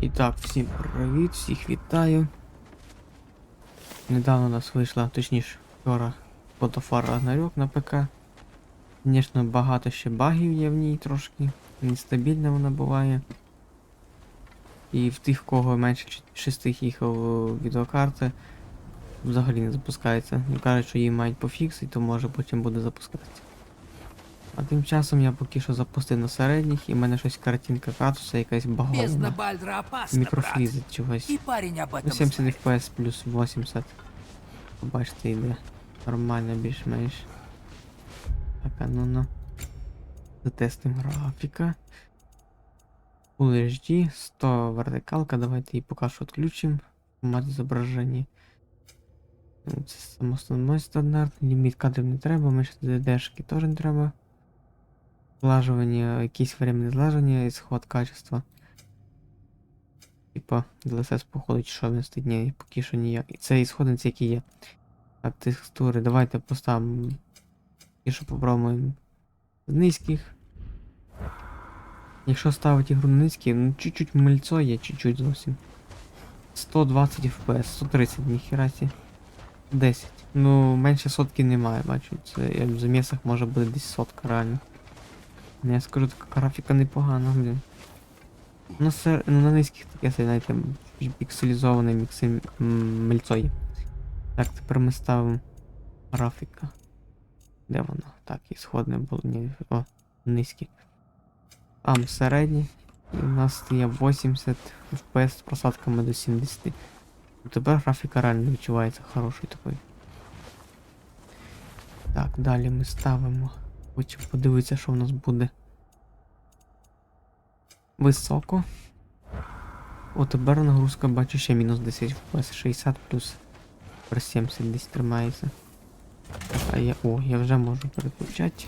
І так, всім привіт, всіх вітаю. Недавно у нас вийшла, точніше, вчора фотофар Ragnarok на ПК. Звісно, багато ще багів є в ній трошки. Нестабільна вона буває. І в тих, кого менше 6 гігів відеокарти, взагалі не запускається. Ну, кажуть, що її мають пофіксити, то може потім буде запускатися. А тим часом я поки що запустив на середніх, і в мене щось картинка катуса якась брат. Мікрофлізить чогось. И парень об этом Ну, 70. FPS плюс 80. Побачите, йде. Нормально більш-менш. Так, а ну ну. Затестимо графіка. Full HD, 100 вертикалка, давайте її поки що відключимо. Формат зображення. Це само основний стандарт. Ліміт кадрів не треба, ми ще DD-шки теж не треба. Злажування, якісь временне злаження, ісход качества. Типа, DLSS походу, чи що він стоїть, ні, поки що ніяк. І Це ісходниці, які є. Так, текстури, давайте поставимо. І що попробуємо з низьких. Якщо ставити ігру на низькі, ну чуть-чуть мильцо є, чуть-чуть зовсім. 120 FPS, 130, ніхера сі. 10. Ну, менше сотки немає, бачу. Це в замісах може бути десь сотка реально. Ну, Я скажу, така графіка непогана, блін. Ну, сер... ну на низьких таке, знаєте, чуть пікселізоване мікси м. Так, тепер ми ставимо графіка. Де воно? Так, ісходне було. Ні, о, низькі. Там середній. І у нас є 80 FPS з просадками до 70. Ну, Тепер графіка реально відчувається хороший такий. Так, далі ми ставимо. Хочу подивитися, що в нас буде. Високо. О, тепер нагрузка бачу ще мінус 10 FPS, 60 плюс тепер 70 десь тримається. А я. О, я вже можу переключати.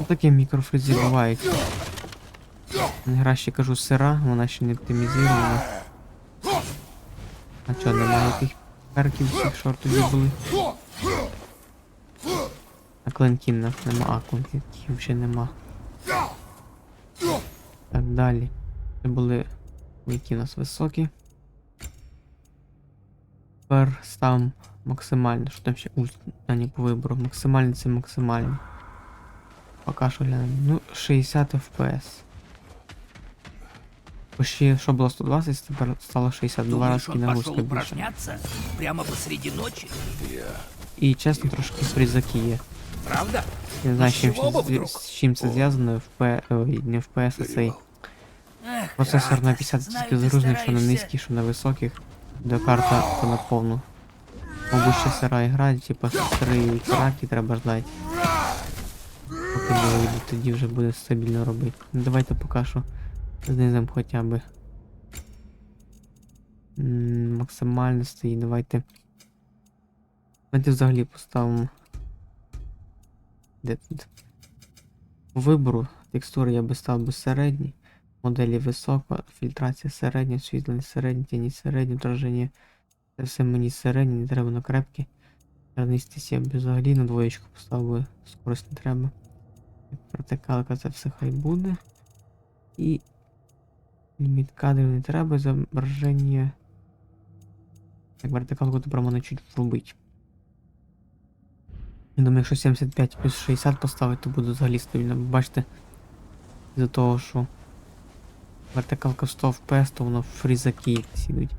Отакі мікрофризи бувають. Гра ще кажу сира, вона ще не оптимізована. А чого, немає тих перків всіх, що тоді були? А клинків нема, а клинків взагалі нема. Так, далі. Це були які у нас високі. Тепер ставимо максимально. Що там ще ульт? А не по вибору. Максимальний це максимальний. Поки що глянемо. Ну, 60 FPS. Почти, що було 120, тепер стало 62 Думаешь, разки он нагрузка більше. прямо посреди ночи? І чесно, трошки фрізаки є. Правда? Я не знаю, з чим, вдруг? з чим це зв'язано, FP... Ой, не FPS, а цей процесор на брат, 50 знаю, тільки загружений, що на низьких, що на високих. Де карта то на повну. Мабуть, ще сира гра, типа старий краки треба ждати. Поки не тоді вже буде стабільно робити. Ну давайте поки що знизимо хоча б. Максимально стоїть, давайте. Давайте взагалі поставимо. Де тут? Вибору текстури я би став би середній. Моделі висока, фільтрація середня, освітлення середнє, тіні середнє, отраження. Це все мені середнє, не треба на крепкі. Я б взагалі на двоєчку поставив скорость не треба. Вертикалка це все хай буде. І ліміт кадрів не треба, зображення. Так, вертикалку тепер можна чуть врубить. Я думаю, якщо 75 плюс 60 поставити, то буде взагалі стабільно. Бачите, з-за того, що вертикалка 100 FPS, то воно фрізаки якісь ідуть.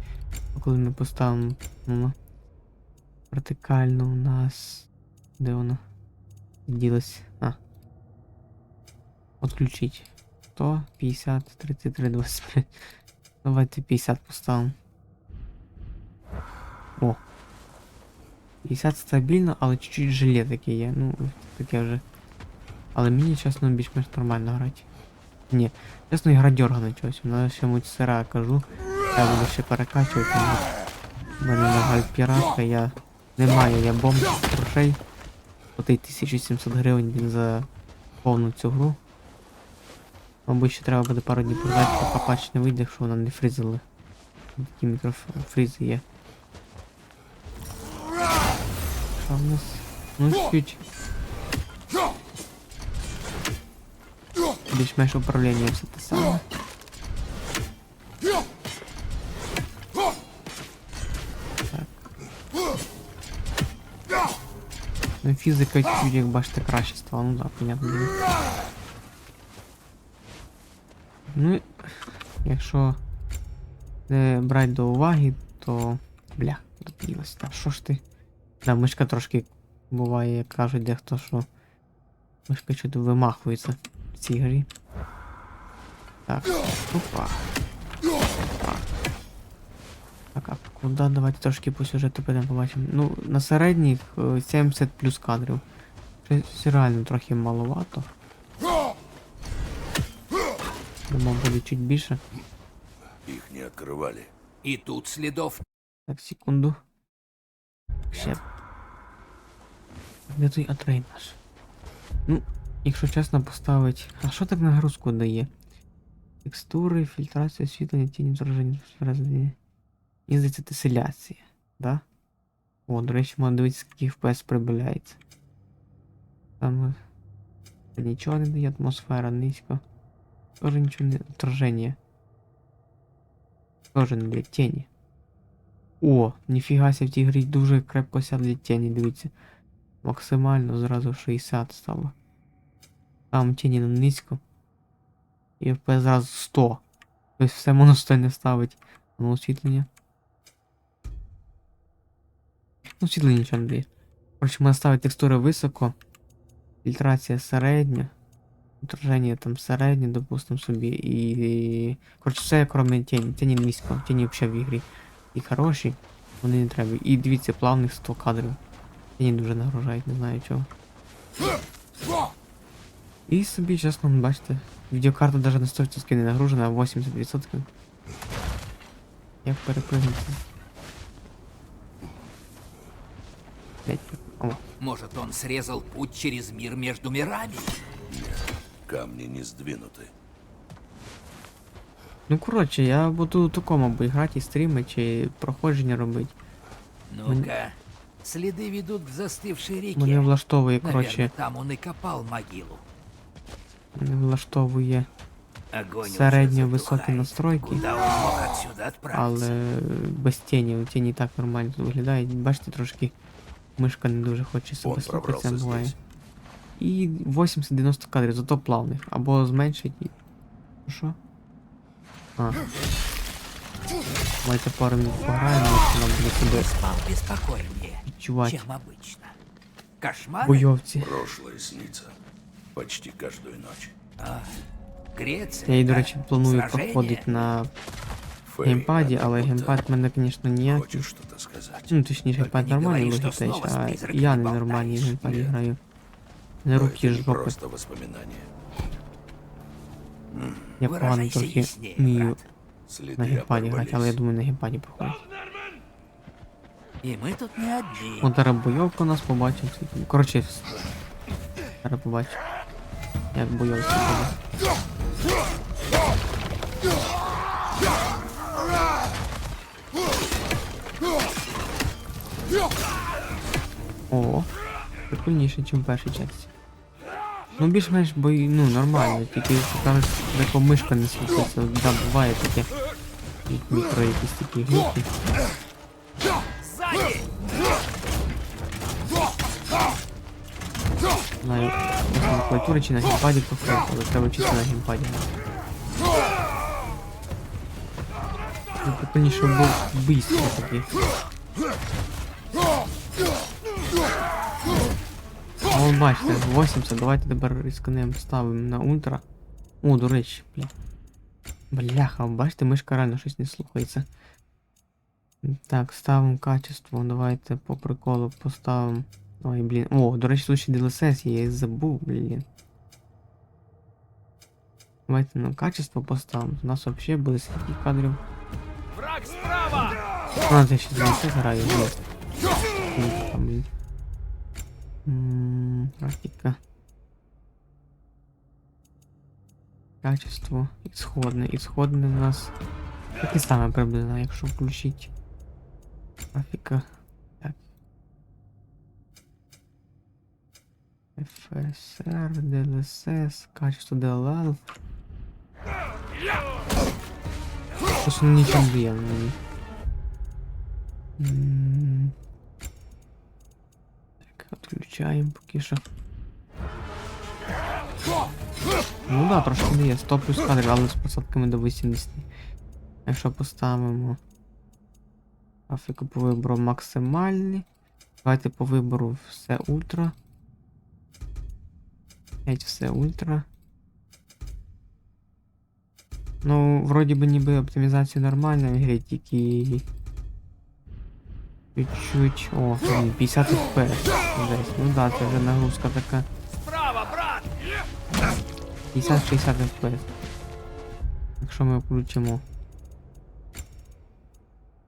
Коли ми поставимо ну, вертикально у нас. Де воно? Ділось. А. Отключить. 100, 50, 33, 25. Давайте 50 поставимо. О. 50 стабільно, але чуть-чуть желе таке є. Ну, таке вже. Але мені, чесно, більш-менш нормально грати. Ні, чесно, ігра дергана чогось. Вона ще муть сира кажу. Я буду ще перекачувати. У мене, на жаль, піратка, я не маю, я бомб грошей. Платить 1700 гривень він за повну цю гру. Мабуть, ще треба буде пару днів продати, поки патч не вийде, якщо вона не фрізила. Такі мікрофризи є. Що в нас? Ну чуть. Більш-менш управління все те саме. Ну, фізика чуть, як бачите, ну так, понятно. діло. Ну, якщо не брати до уваги, то. Бля, допілась. Та що ж ти? Да, мишка трошки буває, як кажуть дехто, що мишка чуть вимахується в цій грі. Так, опа. Так. Так, а куди? Давайте трошки по сюжету підемо побачимо. Ну, на середніх е, 70 плюс кадрів. Щось реально трохи маловато. Думав, буде чуть більше. Их не открывали. И тут следов Так, секунду. Ще. Де той атрей наш? Ну, якщо чесно поставить. А що так нагрузку дає? Текстури, фільтрація освітлення, тіні зраження, розмір. Мені здається, теселяція, да? О, до речі, можна дивитися, скільки FPS прибавляється. Там е, нічого не дає, атмосфера низько. Тоже нічого не. Отраження. Тоже не дає тіні. О, ніфіга ся в тій грі дуже крепко сяде тіні, дивіться. Максимально зразу 60 стало. Там тіні на низько. І FPS зразу 100. Тобто все можна 100 не ставить. Ну, освітлення. Ну, освітлення нічого не дає. Короче, можна ставити текстури високо. Фільтрація середня. Отраження там середнє, допустим собі. І. Коротше, все кроме тіні. Тіні низько. Тіні взагалі в ігрі. І хороші. Вони не треба. І дивіться, плавних 100 кадрів. Тіні дуже нагружають, не знаю чого. І собі, чесно, бачите, відеокарта навіть на 100% не нагружена, а 80%. Як перепрыгнути? Блять, о, Может, он срезал путь через мир между мирами? Камни не сдвинуты. Ну коротше, я буду такому або грати і стріми, чи проходження робити. Ну-ка. Следы ведут к застывшей реке. Мене влаштовує, Наверное, коротше, там он и копал могилу. мене влаштовує середньо високі настройки. Куда он мог отсюда отправиться? Але без тіні, тіні так нормально тут виглядають. Бачите, трошки мишка не дуже хоче себе Он слухати, це пробрался буває. І 80-90 кадрів, зато плавних. Або зменшить і. Ну Що? А. Давайте пару минут пограємо, якщо нам буде беспокойнее, відчувати. чем обычно. Кошмар? Бойовці. Прошлое снится. Почти каждую ночь. Греция? Я її, до да? речі, планую Сражение? проходити на Фэй, геймпаді, а ты але будто геймпад в мене, звісно, ніякий. Хочешь что-то сказать? Ну, точніше, Только геймпад не нормальний говори, що виглядає, знову з а призраками я не болтаєш. нормальний в геймпаді Ні. граю. Не Но руки это ж не жопи. просто воспоминания. Я погано Выражайся трохи яснее, вмію брат. Следы на геймпаді грати, але я оборвались. думаю, на геймпаді проходить. И мы тут не одни. От зараз бойовка у нас побачимо. Коротше, зараз побачимо. Як бойовці буде. О, прикольніше, ніж в першій часті. Ну більш-менш бої, ну нормально, тільки кажуть, як мишка не слухається, да, буває таке. Мікро якісь такі глюки. Сзади! знаю, на клавіатурі чи на геймпаді проходить, але треба чисто на геймпаді. Ну, прикольніше був бийство такі. А вон бачите, 80, давайте тепер рискнемо, ставимо на ультра. О, до речі, бля. Бляха, бачите, мишка реально щось не слухається. Так, ставимо качество, давайте по приколу поставимо. Ой, блін. О, до речі, тут ще DLSS, є, я і забув, блін. Давайте на качество поставимо. У нас взагалі буде скільки кадрів. Враг справа! А, це ще DLSS граю, блін. Блін. Графіка. Качество. Ісходне. Ісходне у нас. Таке саме приблизно, якщо включити. Графіка. Так. FSR, DLSS, качество. Щось воно нічого не дає мені. Так, відключаємо поки що. Ну да, трошки дає. 100 плюс кадрів, але з посадками до 80. Якщо поставимо графіку по вибору максимальний. Давайте по вибору все ультра. 5 все ультра. Ну, вроді би ніби оптимізація нормальна в грі, тільки. Чуть-чуть. О, 50 FPS. Ну да, це вже нагрузка така. Справа, брат! 50-60 FPS. Якщо ми включимо.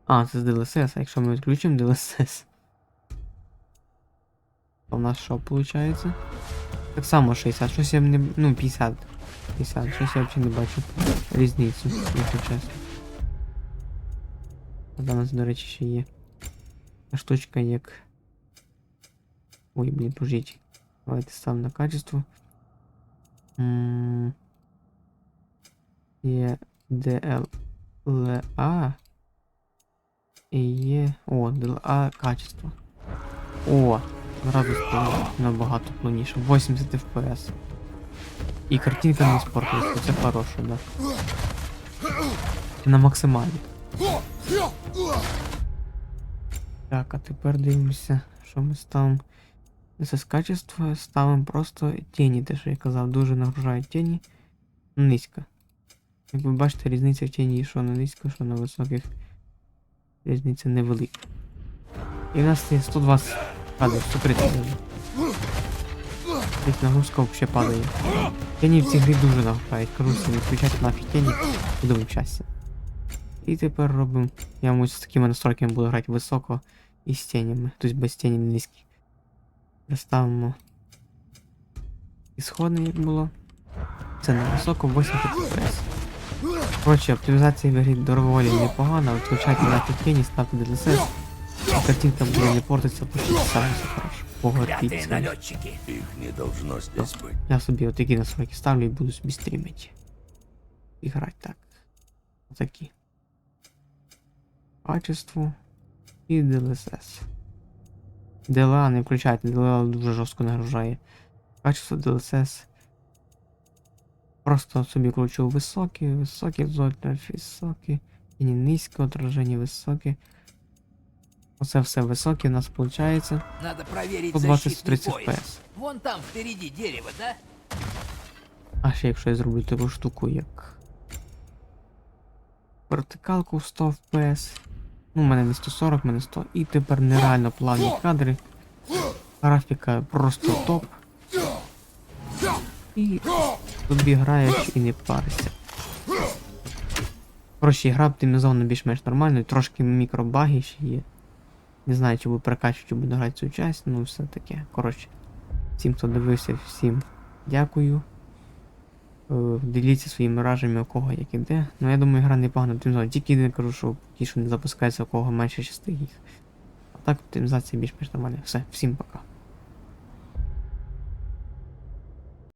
А, це з DLSS, а якщо ми відключимо DLSS. То в нас що виходить? Так само 60, щось я не. Ну, 50. 50, щось я взагалі не бачу різницю, якщо чесно. А нас, до речі, ще є. Штучка як. Ой, блін, пожіть. Давайте ставимо на качество. Є DLA. І є. О, DLA качество. О, зразу стало набагато плавніше. 80 FPS. І картинка не спортилася, це хороше, да. На максималі. Так, а тепер дивимося, що ми ставимо. Це з качества ставимо просто тіні, те, що я казав, дуже нагружають тіні. Низько. Як ви бачите, різниця в тіні, що на низько, що на високих. Різниця невелика. І в нас є 120 кадрів, 130 даже. Десь нагрузка взагалі падає. Тіні в цій грі дуже нагружають. Кажу собі, включайте нафіг тіні, будемо щастя. І тепер робимо. Я мабуть з такими настройками буду грати високо і з тенями. Тобто без тіні низькі. Доставимо ісходне, як було. Це на високо 80 FPS. Коротше, оптимізація в грі доволі непогана, відключайте нафіг тіні, ставте DLSS, і картинка буде не портиться, почти саме все хорошо. Не должно здесь быть. Я собі отакі настройки ставлю і буду собі стрімити. І грати так. Отакі. Качество і DLSS. DLA не включайте, DLA дуже жорстко нагружає. Качество DLSS. Просто собі кручу високі, високі, зольта, високі. І не низьке отраження високе. Оце все високе у нас виходить. Надо проверить 120-30 пояс. FPS. Вон там впереди дерево, да? А ще якщо я зроблю таку штуку, як вертикалку в 100 FPS. Ну, у мене не 140, у мене 100. І тепер нереально плавні кадри. Графіка просто топ. І тобі граєш і не паришся. Коротше, гра оптимізована більш-менш нормально, трошки мікробаги ще є. Не знаю, чи буду перекачувати, чи буду грати цю часть, ну все таке. Коротше, всім, хто дивився, всім дякую. Е, Діліться своїми враженнями, у кого як іде. Ну я думаю, гра непогано оптимізована. Тільки не кажу, що ті, що не запускаються, у кого менше частин їх. А так оптимізація більш-менш нормальна. Все, всім пока.